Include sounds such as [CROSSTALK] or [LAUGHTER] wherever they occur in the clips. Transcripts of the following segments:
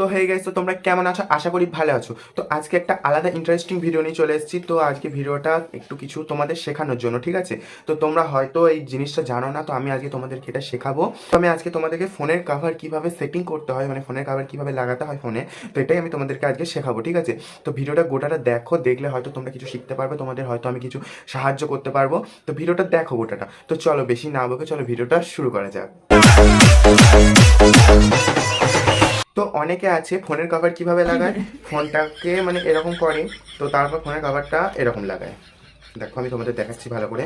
তো হয়ে গেছে। তো তোমরা কেমন আছো? আশা করি ভালো আছো। তো আজকে একটা আলাদা ইন্টারেস্টিং ভিডিও নিয়ে চলে এসেছি। তো আজকে ভিডিওটা একটু কিছু তোমাদের শেখানোর জন্য, ঠিক আছে? তো তোমরা হয়তো এই জিনিসটা জানো না, তো আমি আজকে তোমাদেরকে এটা শেখাবো। তো আমি আজকে তোমাদেরকে ফোনের কাভার কীভাবে সেটিং করতে হয় মানে ফোনের কাভার কীভাবে লাগাতে হয় ফোনে, তো এটাই আমি তোমাদেরকে আজকে শেখাবো, ঠিক আছে? তো ভিডিওটা গোটাটা দেখো, দেখলে হয়তো তোমরা কিছু শিখতে পারবে, তোমাদের হয়তো আমি কিছু সাহায্য করতে পারব। তো ভিডিওটা দেখো গোটাটা। তো চলো বেশি না বকে, চলো ভিডিওটা শুরু করা যাক। তো অনেকে আছে ফোনের কভার কীভাবে লাগায়? [LAUGHS] ফোনটাকে মানে এরকম করে তো তারপর ফোনের কভারটা এরকম লাগায়। দেখো আমি তোমাদের দেখাচ্ছি ভালো করে।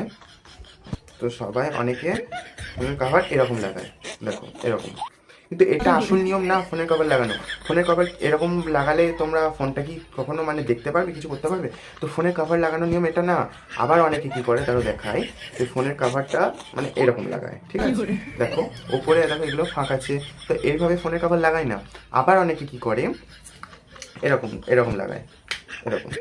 তো সবাই অনেকে ফোনের কভার এরকম লাগায়। দেখো এরকম। কিন্তু এটা আসল নিয়ম না ফোনের কভার লাগানো। ফোনের কভার এরকম লাগালে তোমরা ফোনটা কি কখনো মানে দেখতে পারবে কিছু করতে পারবে? তো ফোনের কভার লাগানোর নিয়ম এটা না। আবার অনেকে কি করে তারও দেখায় যে ফোনের কভারটা মানে এরকম লাগায় ঠিক আছে? দেখো ওপরে দেখো এগুলো ফাঁক আছে। তো এইভাবে ফোনের কভার লাগায় না। আবার অনেকে কি করে এরকম এরকম লাগায় এরকম।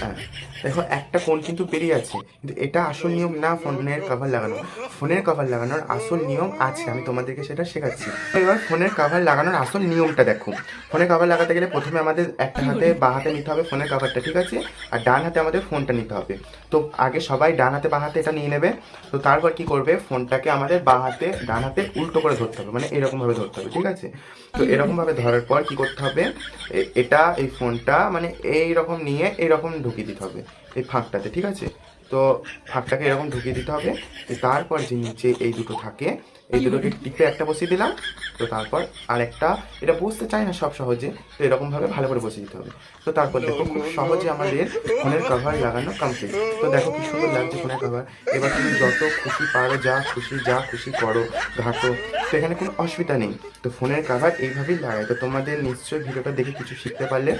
হ্যাঁ দেখো একটা কোণ কিন্তু বেরিয়ে আছে কিন্তু এটা আসল নিয়ম না ফোনের কভার লাগানো। ফোনের কভার লাগানোর আসল নিয়ম আছে, আমি তোমাদেরকে সেটা শেখাচ্ছি। এবার ফোনের কভার লাগানোর আসল নিয়মটা দেখো। ফোনের কভার লাগাতে গেলে প্রথমে আমাদের একটা হাতে বা হাতে নিতে হবে ফোনের কভারটা ঠিক আছে? আর ডান হাতে আমাদের ফোনটা নিতে হবে। তো আগে সবাই ডান হাতে বা হাতে এটা নিয়ে নেবে। তো তারপর কি করবে? ফোনটাকে আমাদের বা হাতে, ডান হাতে উল্টো করে ধরতে হবে মানে এরকমভাবে ধরতে হবে, ঠিক আছে? তো এরকমভাবে ধরার পর কি করতে হবে? এটা, এই ফোনটা মানে এই রকম নিয়ে এরকম ঢুকিয়ে দিতে হবে, এই ফাঁকটাতে, ঠিক আছে? তো ফাঁকটাকে এরকম ঢুকিয়ে দিতে হবে। তারপর যে নিচে এই দুটো থাকে এই দুটোকে টিপে একটা বসিয়ে দিলাম। তো তারপর আর একটা এটা বসতে চায় না সব সহজে তো এরকমভাবে ভালো করে বসিয়ে দিতে হবে। তো তারপর দেখো খুব সহজে আমাদের ফোনের কভার লাগানো কমপ্লিট তো দেখো কি সুন্দর লাগছে ফোনের কভার এবার তুমি যত খুশি পারো যা খুশি যা খুশি করো ঘাটো। তো এখানে কোনো অসুবিধা নেই। তো ফোনের কভার এইভাবেই লাগায় তো তোমাদের নিশ্চয়ই ভিডিওটা দেখে কিছু শিখতে পারলে।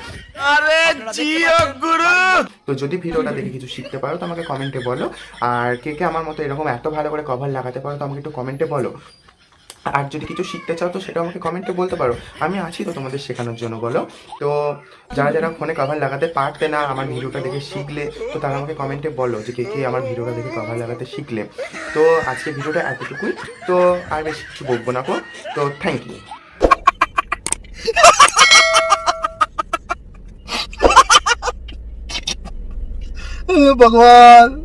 তো যদি ভিডিওটা দেখে কিছু শিখতে পারো তো আমাকে কমেন্টে বলো। আর কে কে আমার মতো এরকম এত ভালো করে কভার লাগাতে পারো, তো আমাকে একটু কমেন্টে বলো। আর যদি কিছু শিখতে চাও, তো সেটা আমাকে কমেন্টে বলতে পারো। আমি আছি তো তোমাদের শেখানোর জন্য, বলো। তো যারা যারা ফোনে কভার লাগাতে পারতে না আমার ভিডিওটা দেখে শিখলে, তো তারা আমাকে কমেন্টে বলো যে কে কে আমার ভিডিওটা দেখে কভার লাগাতে শিখলে। তো আজকে ভিডিওটা এতটুকুই। তো আর বেশি কিছু বলব না তো থ্যাংক ইউ भगवान